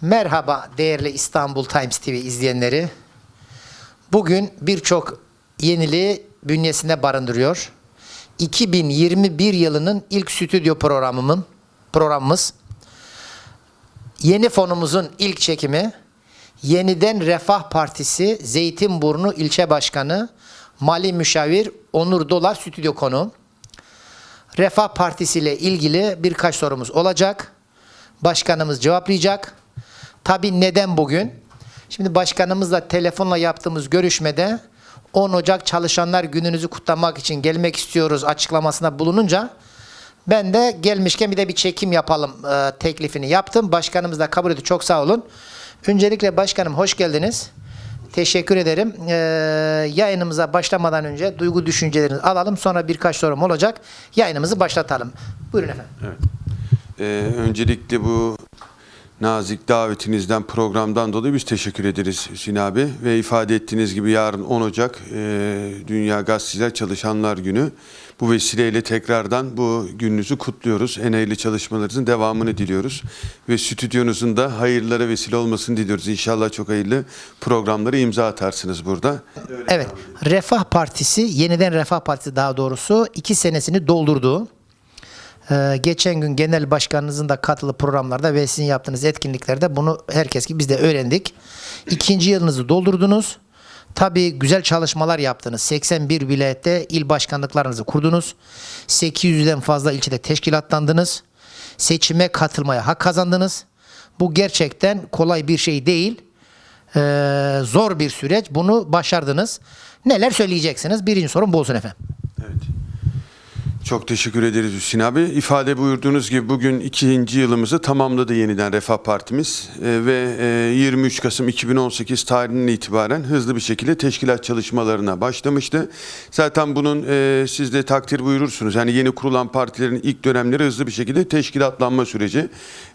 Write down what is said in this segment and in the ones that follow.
Merhaba değerli İstanbul Times TV izleyenleri. Bugün birçok yeniliği bünyesinde barındırıyor. 2021 yılının ilk stüdyo programımın programımız. Yeni fonumuzun ilk çekimi Yeniden Refah Partisi Zeytinburnu İlçe Başkanı Mali Müşavir Onur Dolar stüdyo konu. Refah Partisi ile ilgili birkaç sorumuz olacak. Başkanımız cevaplayacak. Tabii neden bugün? Şimdi başkanımızla telefonla yaptığımız görüşmede 10 Ocak Çalışanlar Gününüzü kutlamak için gelmek istiyoruz açıklamasında bulununca ben de gelmişken bir de bir çekim yapalım e, teklifini yaptım. Başkanımız da kabul etti. Çok sağ olun. Öncelikle başkanım hoş geldiniz. Teşekkür ederim. Ee, yayınımıza başlamadan önce duygu düşüncelerinizi alalım. Sonra birkaç sorum olacak. Yayınımızı başlatalım. Buyurun efendim. Ee, öncelikle bu nazik davetinizden, programdan dolayı biz teşekkür ederiz Hüseyin abi. Ve ifade ettiğiniz gibi yarın 10 Ocak e, Dünya Gazeteciler Çalışanlar Günü. Bu vesileyle tekrardan bu gününüzü kutluyoruz. En hayırlı çalışmalarınızın devamını diliyoruz. Ve stüdyonuzun da hayırlara vesile olmasını diliyoruz. İnşallah çok hayırlı programları imza atarsınız burada. Evet. Refah Partisi, yeniden Refah Partisi daha doğrusu iki senesini doldurdu. Ee, geçen gün genel başkanınızın da katılıp programlarda ve sizin yaptığınız etkinliklerde bunu herkes gibi biz de öğrendik. İkinci yılınızı doldurdunuz. Tabii güzel çalışmalar yaptınız. 81 vilayette il başkanlıklarınızı kurdunuz. 800'den fazla ilçede teşkilatlandınız. Seçime katılmaya hak kazandınız. Bu gerçekten kolay bir şey değil. Ee, zor bir süreç. Bunu başardınız. Neler söyleyeceksiniz? Birinci sorum bu olsun efendim. Evet. Çok teşekkür ederiz Hüseyin abi. İfade buyurduğunuz gibi bugün ikinci yılımızı tamamladı yeniden Refah Partimiz Ee, ve e, 23 Kasım 2018 tarihinden itibaren hızlı bir şekilde teşkilat çalışmalarına başlamıştı. Zaten bunun e, siz de takdir buyurursunuz. Yani yeni kurulan partilerin ilk dönemleri hızlı bir şekilde teşkilatlanma süreci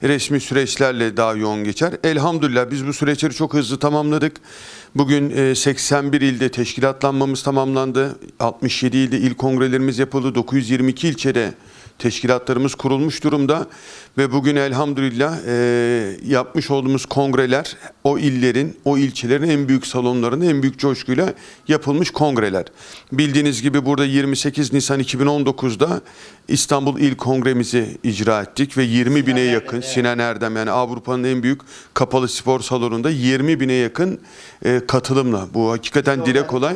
resmi süreçlerle daha yoğun geçer. Elhamdülillah biz bu süreçleri çok hızlı tamamladık. Bugün e, 81 ilde teşkilatlanmamız tamamlandı. 67 ilde il kongrelerimiz yapıldı. 922 ilçede teşkilatlarımız kurulmuş durumda ve bugün elhamdülillah e, yapmış olduğumuz kongreler o illerin, o ilçelerin en büyük salonlarında en büyük coşkuyla yapılmış kongreler. Bildiğiniz gibi burada 28 Nisan 2019'da İstanbul İl Kongremizi icra ettik ve 20 bine yakın Sinan Erdem yani Avrupa'nın en büyük kapalı spor salonunda 20 bine yakın e, katılımla. Bu hakikaten dile kolay.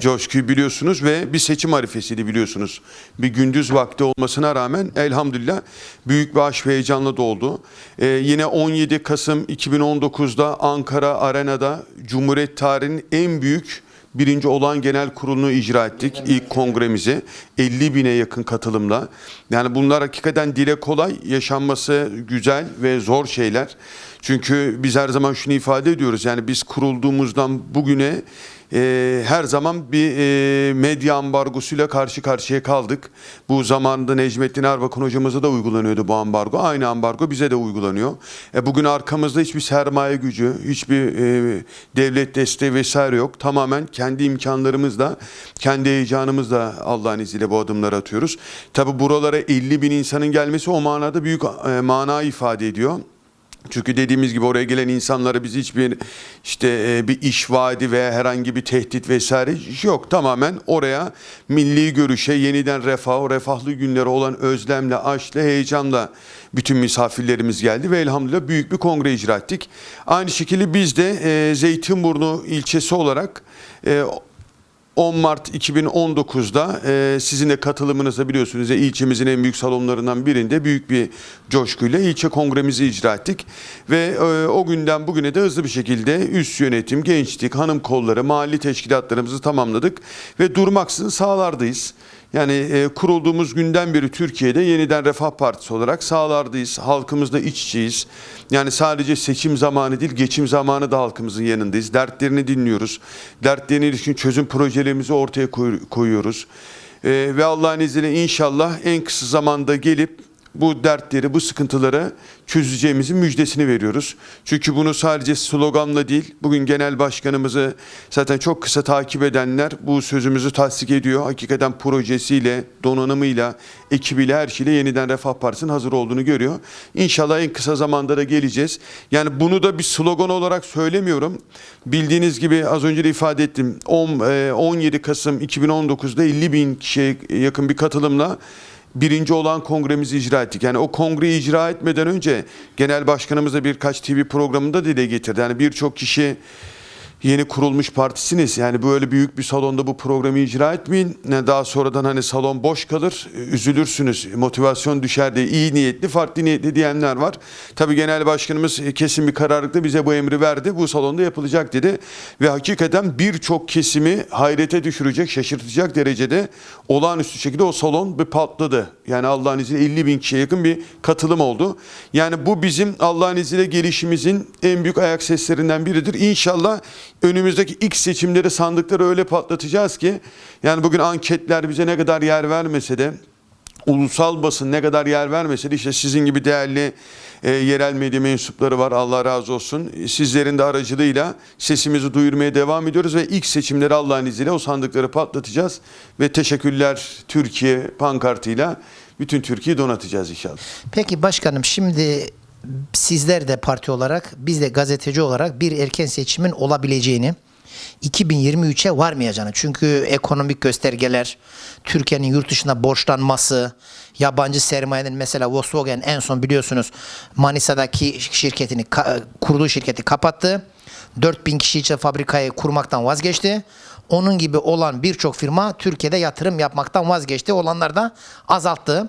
Coşkuyu biliyorsunuz ve bir seçim arifesiydi biliyorsunuz. Bir gündüz vakti olmasına rağmen elhamdülillah büyük bir aşk ve heyecanla doldu. Ee, yine 17 Kasım 2019'da Ankara Arena'da Cumhuriyet tarihinin en büyük birinci olan genel kurulunu icra ettik. İlk kongremizi 50 bine yakın katılımla. Yani bunlar hakikaten dile kolay, yaşanması güzel ve zor şeyler. Çünkü biz her zaman şunu ifade ediyoruz. Yani biz kurulduğumuzdan bugüne e, her zaman bir e, medya ambargosuyla karşı karşıya kaldık. Bu zamanında Necmettin Erbakan hocamıza da uygulanıyordu bu ambargo. Aynı ambargo bize de uygulanıyor. E, bugün arkamızda hiçbir sermaye gücü, hiçbir e, devlet desteği vesaire yok. Tamamen kendi imkanlarımızla, kendi heyecanımızla Allah'ın izniyle bu adımları atıyoruz. Tabi buralara 50 bin insanın gelmesi o manada büyük e, mana ifade ediyor. Çünkü dediğimiz gibi oraya gelen insanlara biz hiçbir işte e, bir iş vaadi veya herhangi bir tehdit vesaire yok. Tamamen oraya milli görüşe, yeniden refah, refahlı günlere olan özlemle, aşkla, heyecanla bütün misafirlerimiz geldi ve elhamdülillah büyük bir kongre icra ettik. Aynı şekilde biz de e, Zeytinburnu ilçesi olarak e, 10 Mart 2019'da e, sizin de katılımınızla biliyorsunuz ya, ilçemizin en büyük salonlarından birinde büyük bir coşkuyla ilçe kongremizi icra ettik. Ve e, o günden bugüne de hızlı bir şekilde üst yönetim, gençlik, hanım kolları, mahalli teşkilatlarımızı tamamladık ve durmaksızın sahalardayız. Yani e, kurulduğumuz günden beri Türkiye'de yeniden Refah Partisi olarak sahalardayız. Halkımızla iç içeyiz. Yani sadece seçim zamanı değil, geçim zamanı da halkımızın yanındayız. Dertlerini dinliyoruz. Dertlerine ilişkin çözüm projelerimizi ortaya koy- koyuyoruz. E, ve Allah'ın izniyle inşallah en kısa zamanda gelip bu dertleri, bu sıkıntıları çözeceğimizin müjdesini veriyoruz. Çünkü bunu sadece sloganla değil, bugün genel başkanımızı zaten çok kısa takip edenler bu sözümüzü tasdik ediyor. Hakikaten projesiyle, donanımıyla, ekibiyle, her şeyle yeniden Refah Partisi'nin hazır olduğunu görüyor. İnşallah en kısa zamanda da geleceğiz. Yani bunu da bir slogan olarak söylemiyorum. Bildiğiniz gibi az önce de ifade ettim. 10, e, 17 Kasım 2019'da 50 bin kişiye yakın bir katılımla birinci olan kongremizi icra ettik. Yani o kongreyi icra etmeden önce genel başkanımız da birkaç TV programında dile getirdi. Yani birçok kişi yeni kurulmuş partisiniz. Yani böyle büyük bir salonda bu programı icra etmeyin. Daha sonradan hani salon boş kalır, üzülürsünüz, motivasyon düşer diye iyi niyetli, farklı niyetli diyenler var. Tabii genel başkanımız kesin bir kararlılıkla bize bu emri verdi. Bu salonda yapılacak dedi. Ve hakikaten birçok kesimi hayrete düşürecek, şaşırtacak derecede olağanüstü şekilde o salon bir patladı. Yani Allah'ın izniyle 50 bin kişiye yakın bir katılım oldu. Yani bu bizim Allah'ın izniyle gelişimizin en büyük ayak seslerinden biridir. İnşallah önümüzdeki ilk seçimleri sandıkları öyle patlatacağız ki yani bugün anketler bize ne kadar yer vermese de ulusal basın ne kadar yer vermese de işte sizin gibi değerli e, yerel medya mensupları var Allah razı olsun. Sizlerin de aracılığıyla sesimizi duyurmaya devam ediyoruz ve ilk seçimleri Allah'ın izniyle o sandıkları patlatacağız ve teşekkürler Türkiye pankartıyla bütün Türkiye'yi donatacağız inşallah. Peki başkanım şimdi sizler de parti olarak biz de gazeteci olarak bir erken seçimin olabileceğini 2023'e varmayacağını. Çünkü ekonomik göstergeler Türkiye'nin yurt dışına borçlanması yabancı sermayenin mesela Volkswagen en son biliyorsunuz Manisa'daki şirketini kurduğu şirketi kapattı. 4000 kişi için fabrikayı kurmaktan vazgeçti. Onun gibi olan birçok firma Türkiye'de yatırım yapmaktan vazgeçti. Olanlar da azalttı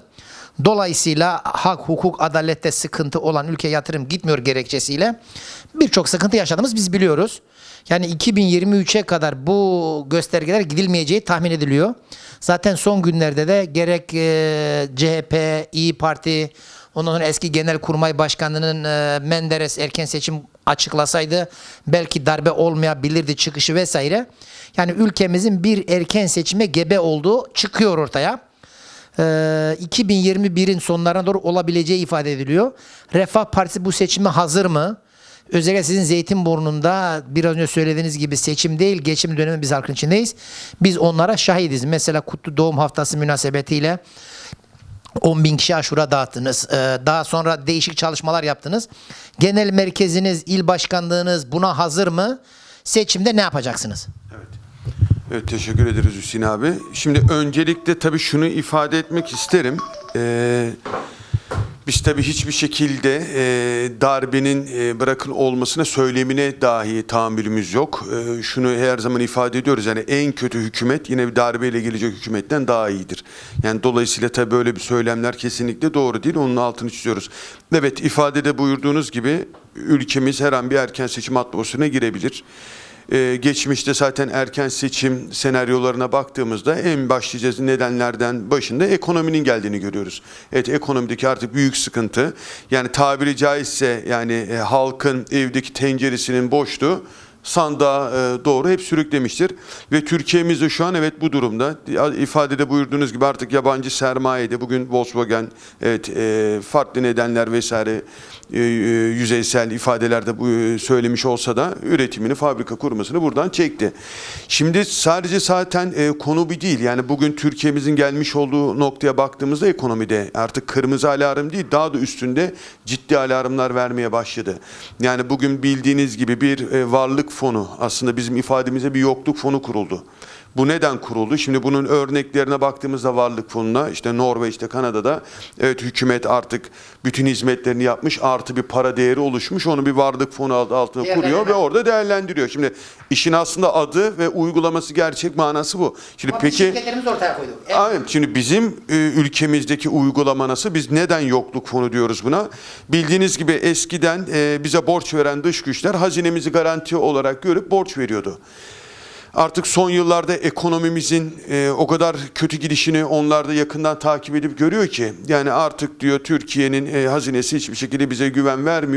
Dolayısıyla hak, hukuk, adalette sıkıntı olan ülke yatırım gitmiyor gerekçesiyle birçok sıkıntı yaşadığımız biz biliyoruz. Yani 2023'e kadar bu göstergeler gidilmeyeceği tahmin ediliyor. Zaten son günlerde de gerek e, CHP, İyi Parti, ondan sonra eski Genelkurmay Başkanı'nın e, Menderes erken seçim açıklasaydı belki darbe olmayabilirdi çıkışı vesaire. Yani ülkemizin bir erken seçime gebe olduğu çıkıyor ortaya. Ee, 2021'in sonlarına doğru olabileceği ifade ediliyor. Refah Partisi bu seçime hazır mı? Özellikle sizin Zeytinburnu'nda biraz önce söylediğiniz gibi seçim değil geçim dönemi biz halkın içindeyiz. Biz onlara şahidiz. Mesela Kutlu Doğum Haftası münasebetiyle 10 bin kişi aşura dağıttınız. Ee, Daha sonra değişik çalışmalar yaptınız. Genel merkeziniz, il başkanlığınız buna hazır mı? Seçimde ne yapacaksınız? Evet. Teşekkür ederiz Hüseyin abi. Şimdi öncelikle tabii şunu ifade etmek isterim. Ee, biz tabii hiçbir şekilde e, darbenin e, bırakın olmasına söylemine dahi tahammülümüz yok. E, şunu her zaman ifade ediyoruz. Yani en kötü hükümet yine bir darbeyle gelecek hükümetten daha iyidir. Yani dolayısıyla tabii böyle bir söylemler kesinlikle doğru değil. Onun altını çiziyoruz. Evet ifadede buyurduğunuz gibi ülkemiz her an bir erken seçim atmosferine girebilir. Ee, geçmişte zaten erken seçim senaryolarına baktığımızda en başlıca nedenlerden başında ekonominin geldiğini görüyoruz. Evet ekonomideki artık büyük sıkıntı. Yani tabiri caizse yani e, halkın evdeki tenceresinin boşluğu sandığa e, doğru hep sürüklemiştir. Ve Türkiye'miz de şu an evet bu durumda. İfadede buyurduğunuz gibi artık yabancı sermayede bugün Volkswagen evet e, farklı nedenler vesaire e, yüzeysel ifadelerde bu söylemiş olsa da üretimini fabrika kurmasını buradan çekti. Şimdi sadece zaten konu bir değil. Yani bugün Türkiye'mizin gelmiş olduğu noktaya baktığımızda ekonomide artık kırmızı alarm değil daha da üstünde ciddi alarmlar vermeye başladı. Yani bugün bildiğiniz gibi bir varlık fonu aslında bizim ifademize bir yokluk fonu kuruldu. Bu neden kuruldu? Şimdi bunun örneklerine baktığımızda varlık fonuna işte Norveç'te, Kanada'da evet hükümet artık bütün hizmetlerini yapmış artı bir para değeri oluşmuş. Onu bir varlık fonu altına kuruyor ve Değerlendirme. orada değerlendiriyor. Şimdi işin aslında adı ve uygulaması gerçek manası bu. Şimdi peki Şirketlerimiz ortaya koyduk. Aynen. Şimdi bizim e, ülkemizdeki uygulama nasıl? Biz neden yokluk fonu diyoruz buna? Bildiğiniz gibi eskiden e, bize borç veren dış güçler hazinemizi garanti olarak görüp borç veriyordu. Artık son yıllarda ekonomimizin e, o kadar kötü gidişini onlar da yakından takip edip görüyor ki yani artık diyor Türkiye'nin e, hazinesi hiçbir şekilde bize güven vermiyor.